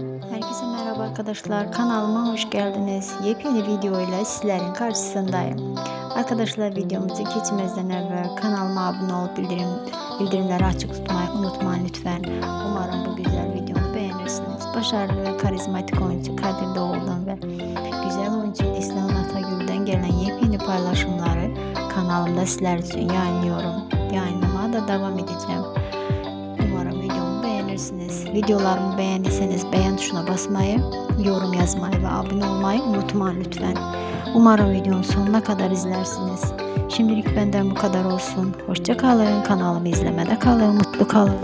Herkese merhaba arkadaşlar. Kanalıma hoş geldiniz. Yepyeni video ile sizlerin karşısındayım. Arkadaşlar videomuzu geçmezden evvel kanalıma abone olup bildirim, bildirimleri açık tutmayı unutmayın lütfen. Umarım bu güzel videomu beğenirsiniz. Başarılı ve karizmatik oyuncu Kadir Doğulu'dan ve güzel oyuncu İslam Atagül'den gelen yepyeni paylaşımları kanalımda sizler için yayınlıyorum. Yayınlamaya da devam edeceğim. Beğenirsiniz. Videolarımı beğendiyseniz beğen tuşuna basmayı, yorum yazmayı ve abone olmayı unutmayın lütfen. Umarım videonun sonuna kadar izlersiniz. Şimdilik benden bu kadar olsun. Hoşça kalın. Kanalımı izlemede kalın. Mutlu kalın.